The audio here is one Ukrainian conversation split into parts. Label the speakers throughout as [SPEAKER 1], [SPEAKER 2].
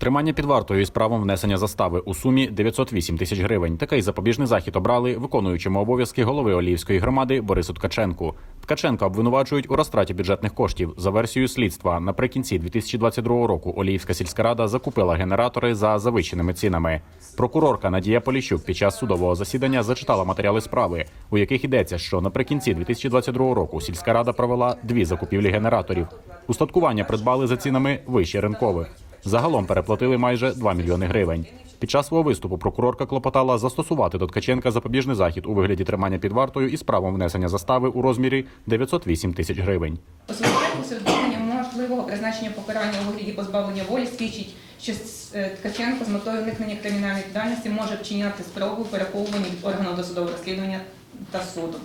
[SPEAKER 1] Тримання під вартою із правом внесення застави у сумі 908 тисяч гривень. Такий запобіжний захід обрали виконуючому обов'язки голови Оліївської громади Борису Ткаченку. Ткаченка обвинувачують у розтраті бюджетних коштів. За версією слідства, наприкінці 2022 року Оліївська сільська рада закупила генератори за завищеними цінами. Прокурорка Надія Поліщук під час судового засідання зачитала матеріали справи, у яких йдеться, що наприкінці 2022 року сільська рада провела дві закупівлі генераторів. Устаткування придбали за цінами вище ринкових. Загалом переплатили майже 2 мільйони гривень. Під час свого виступу прокурорка клопотала застосувати до Ткаченка запобіжний захід у вигляді тримання під вартою із правом внесення застави у розмірі 908 тисяч гривень.
[SPEAKER 2] Усвідомлення можливого призначення покарання у вигляді позбавлення волі свідчить, що е, Ткаченко з метою уникнення кримінальної відповідальності може вчиняти спробу переховування від органу досудового розслідування та суду.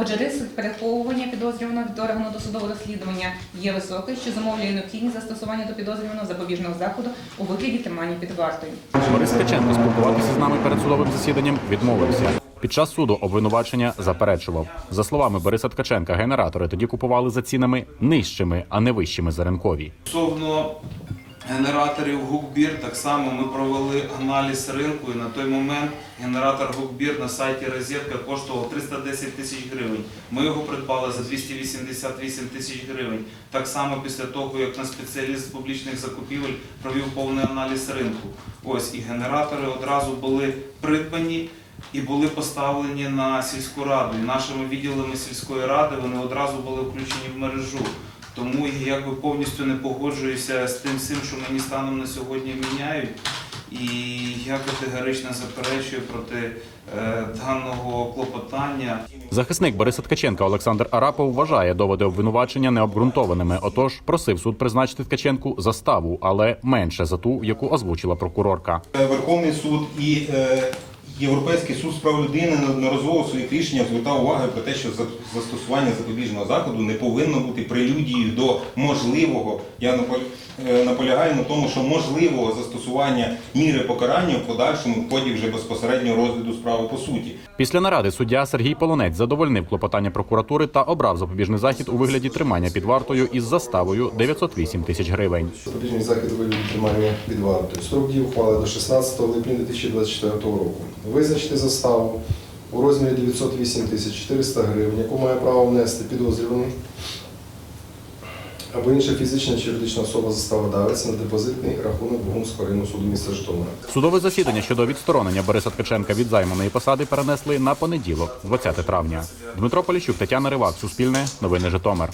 [SPEAKER 2] Отже, ризик переховування підозрюваного від органу досудового розслідування є високий, що замовлює необхідність застосування до підозрюваного запобіжного заходу у вигляді тримання під вартою.
[SPEAKER 1] Борис Ткаченко спілкуватися з нами перед судовим засіданням відмовився. Під час суду обвинувачення заперечував. За словами Бориса Ткаченка, генератори тоді купували за цінами нижчими, а не вищими за ринкові.
[SPEAKER 3] Стосовно генераторів Гукбір, так само ми провели аналіз ринку, і на той момент генератор Гукбір на сайті Розетка коштував 310 тисяч гривень. Ми його придбали за 288 тисяч гривень. Так само після того, як наш спеціаліст з публічних закупівель провів повний аналіз ринку. Ось і генератори одразу були придбані. І були поставлені на сільську раду. І нашими відділами сільської ради вони одразу були включені в мережу. Тому я якби повністю не погоджуюся з тим всім, що мені станом на сьогодні міняють. І я категорично заперечую проти е, даного клопотання.
[SPEAKER 1] Захисник Бориса Ткаченка Олександр Арапов вважає доводи обвинувачення необґрунтованими. Отож, просив суд призначити Ткаченку заставу, але менше за ту, яку озвучила прокурорка.
[SPEAKER 4] Верховний суд і е, Європейський суд з прав людини неодноразово в своїх рішеннях звертав увагу про те, що за- застосування запобіжного заходу не повинно бути прелюдією до можливого. Я е, наполягаю на тому, що можливого застосування міри покарання в подальшому в ході вже безпосереднього розгляду справи по суті.
[SPEAKER 1] Після наради суддя Сергій Полонець задовольнив клопотання прокуратури та обрав запобіжний захід у вигляді тримання під вартою із заставою 908 тисяч гривень.
[SPEAKER 5] Запобіжний захід у вигляді тримання під вартою. Строк дії ухвали до 16 липня 2024 року. Визначити заставу у розмірі 908 тисяч 400 гривень, яку має право внести підозрюваний або інша фізична чи юридична особа заставодавець на депозитний рахунок Богунського районного суду міста Житомира.
[SPEAKER 1] Судове засідання щодо відсторонення Бориса Ткаченка від займаної посади перенесли на понеділок, 20 травня. Дмитро Поліщук, Тетяна Ривак, Суспільне, Новини Житомир.